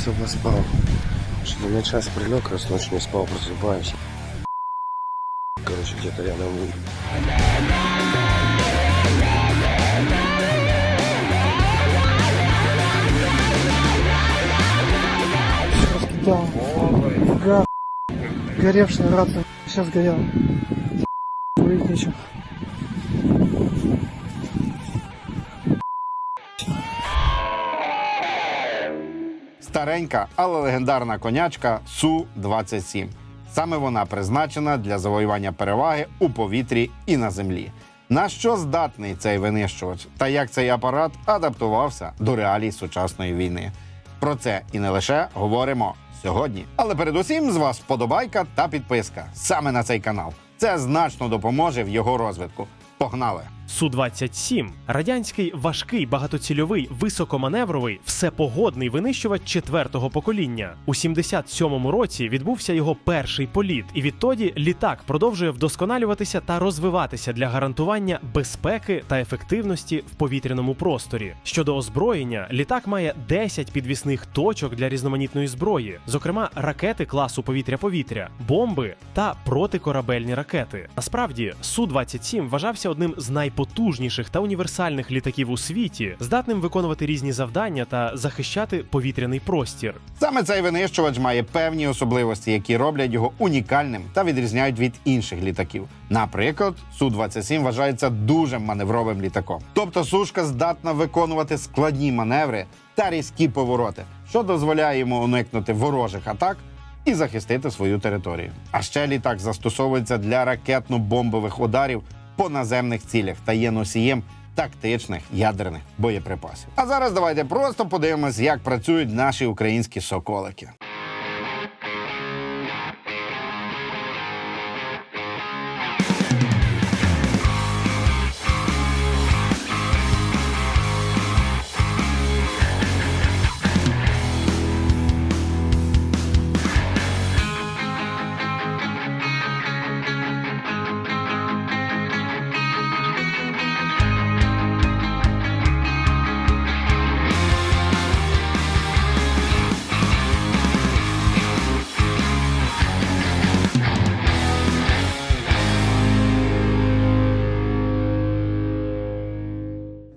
что поспал. Что на час прилег, раз ночью не спал, просыпаюсь. Короче, где-то рядом раскидал. Га, горевшая рация, сейчас горел. Курить нечем. Старенька, але легендарна конячка Су-27. Саме вона призначена для завоювання переваги у повітрі і на землі. На що здатний цей винищувач та як цей апарат адаптувався до реалій сучасної війни? Про це і не лише говоримо сьогодні. Але передусім з вас вподобайка та підписка саме на цей канал. Це значно допоможе в його розвитку. Погнали! Су-27 – радянський важкий багатоцільовий високоманевровий всепогодний винищувач четвертого покоління. У 77-му році відбувся його перший політ, і відтоді літак продовжує вдосконалюватися та розвиватися для гарантування безпеки та ефективності в повітряному просторі. Щодо озброєння, літак має 10 підвісних точок для різноманітної зброї, зокрема ракети класу повітря-повітря, бомби та протикорабельні ракети. Насправді, Су-27 вважався одним з найпотужніших та універсальних літаків у світі, здатним виконувати різні завдання та захищати повітряний простір. Саме цей винищувач має певні особливості, які роблять його унікальним та відрізняють від інших літаків. Наприклад, Су-27 вважається дуже маневровим літаком. Тобто сушка здатна виконувати складні маневри та різкі повороти, що дозволяє йому уникнути ворожих атак і захистити свою територію. А ще літак застосовується для ракетно-бомбових ударів по наземних цілях та є носієм тактичних ядерних боєприпасів. А зараз давайте просто подивимось, як працюють наші українські соколики.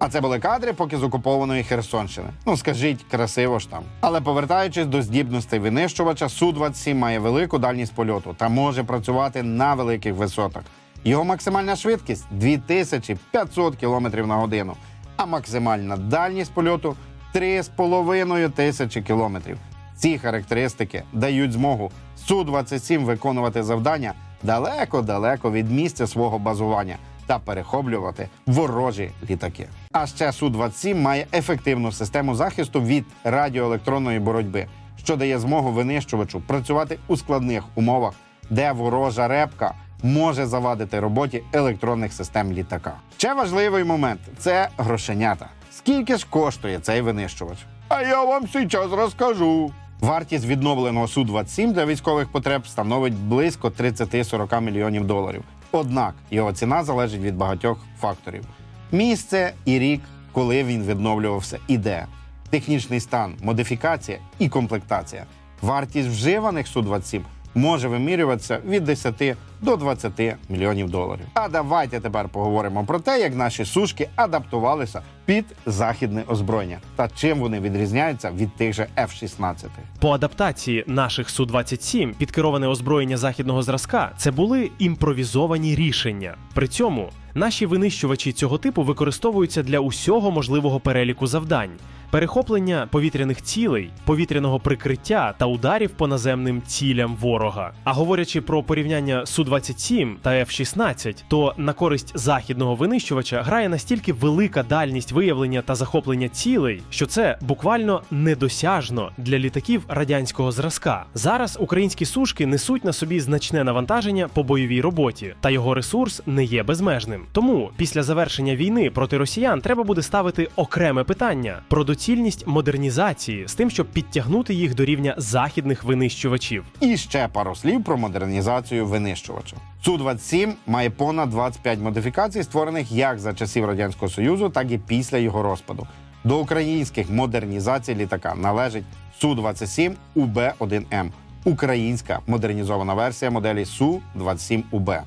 А це були кадри поки з окупованої Херсонщини. Ну скажіть, красиво ж там. Але повертаючись до здібностей винищувача, Су-27 має велику дальність польоту та може працювати на великих висотах. Його максимальна швидкість 2500 км на годину, а максимальна дальність польоту 3,5 тисячі кілометрів. Ці характеристики дають змогу Су-27 виконувати завдання далеко-далеко від місця свого базування та перехоплювати ворожі літаки. А ще Су-27 має ефективну систему захисту від радіоелектронної боротьби, що дає змогу винищувачу працювати у складних умовах, де ворожа репка може завадити роботі електронних систем літака. Ще важливий момент це грошенята. Скільки ж коштує цей винищувач? А я вам зараз розкажу. Вартість відновленого Су-27 для військових потреб становить близько 30-40 мільйонів доларів. Однак його ціна залежить від багатьох факторів: місце і рік, коли він відновлювався і де, технічний стан, модифікація і комплектація. Вартість вживаних Су-27 може вимірюватися від 10 до 20 мільйонів доларів. А давайте тепер поговоримо про те, як наші сушки адаптувалися під західне озброєння та чим вони відрізняються від тих же F-16. По адаптації наших Су-27 під кероване озброєння західного зразка це були імпровізовані рішення. При цьому наші винищувачі цього типу використовуються для усього можливого переліку завдань. Перехоплення повітряних цілей, повітряного прикриття та ударів по наземним цілям ворога. А говорячи про порівняння Су-27 та F-16, то на користь західного винищувача грає настільки велика дальність виявлення та захоплення цілей, що це буквально недосяжно для літаків радянського зразка. Зараз українські сушки несуть на собі значне навантаження по бойовій роботі, та його ресурс не є безмежним. Тому після завершення війни проти росіян треба буде ставити окреме питання про доцільність модернізації з тим, щоб підтягнути їх до рівня західних винищувачів. І ще пару слів про модернізацію винищувача. Су-27 має понад 25 модифікацій, створених як за часів Радянського Союзу, так і після його розпаду. До українських модернізацій літака належить Су-27 УБ-1М, українська модернізована версія моделі Су-27УБ.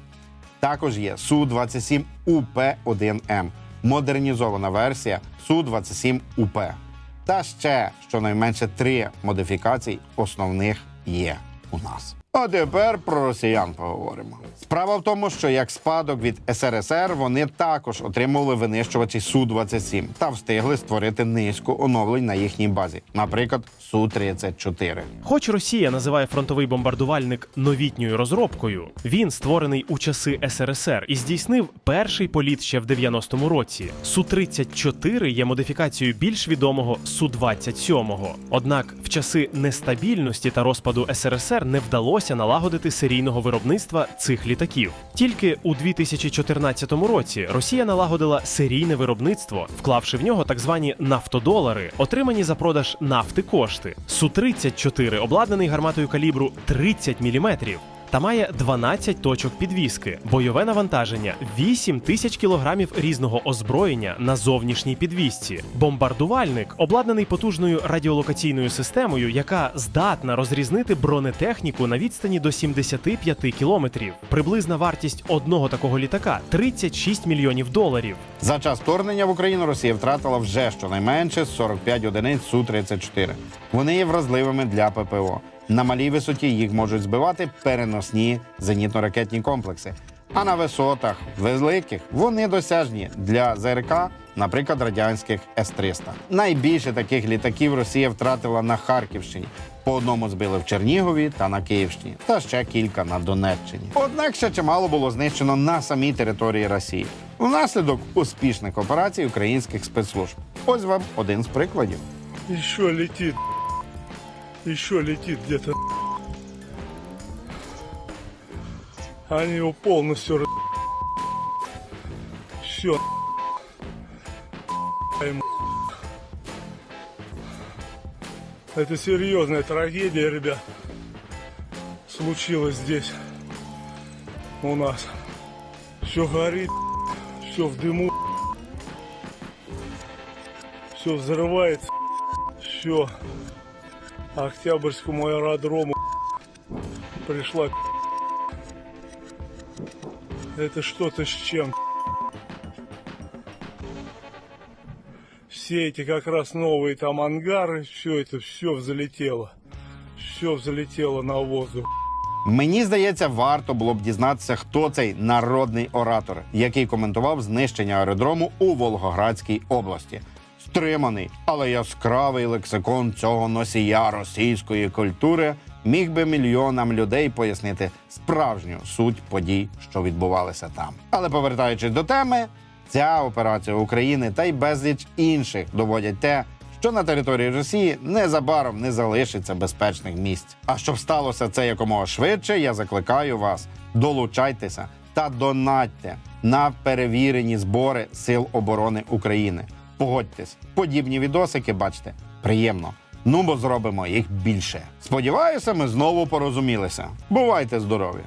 Також є Су-27 УП-1М, модернізована версія Су-27УП. Та ще щонайменше три модифікацій основних є у нас. А тепер про росіян поговоримо. Справа в тому, що як спадок від СРСР вони також отримували винищувачі Су-27 та встигли створити низку оновлень на їхній базі, наприклад, Су-34. Хоч Росія називає фронтовий бомбардувальник новітньою розробкою, він створений у часи СРСР і здійснив перший політ ще в 90-му році. Су-34 є модифікацією більш відомого Су-27. Однак в часи нестабільності та розпаду СРСР не вдалося налагодити серійного виробництва цих літаків. Тільки у 2014 році Росія налагодила серійне виробництво, вклавши в нього так звані нафтодолари, отримані за продаж нафти кошти. Су-34 обладнаний гарматою калібру 30 мм. Та має 12 точок підвіски, бойове навантаження 8 тисяч кілограмів різного озброєння на зовнішній підвісці. Бомбардувальник обладнаний потужною радіолокаційною системою, яка здатна розрізнити бронетехніку на відстані до 75 кілометрів. Приблизна вартість одного такого літака 36 мільйонів доларів. За час вторгнення в Україну Росія втратила вже щонайменше 45 одиниць Су-34. Вони є вразливими для ППО. На малій висоті їх можуть збивати переносні зенітно-ракетні комплекси. А на висотах великих вони досяжні для ЗРК, наприклад, радянських С-300. Найбільше таких літаків Росія втратила на Харківщині. По одному збили в Чернігові та на Київщині, та ще кілька на Донеччині. Однак ще чимало було знищено на самій території Росії внаслідок успішних операцій українських спецслужб. Ось вам один з прикладів. Еще летит. Еще летит где-то. Они его полностью раз... Все. Это серьезная трагедия, ребят. Случилось здесь. У нас. Все горит. Все в дыму. Все взрывается. Все. Октябрьскому аэродрому пришла это что-то с чем все эти как раз новые там ангары все это все взлетело все взлетело на воздух Мені здається, варто було б дізнатися, хто цей народний оратор, який коментував знищення аеродрому у Волгоградській області. Стриманий, але яскравий лексикон цього носія російської культури міг би мільйонам людей пояснити справжню суть подій, що відбувалися там. Але повертаючись до теми, ця операція України та й безліч інших доводять те, що на території Росії незабаром не залишиться безпечних місць. А щоб сталося це якомога швидше, я закликаю вас долучайтеся та донатьте на перевірені збори Сил оборони України. Погодьтесь, подібні відосики, бачите, приємно. Ну бо зробимо їх більше. Сподіваюся, ми знову порозумілися. Бувайте здорові!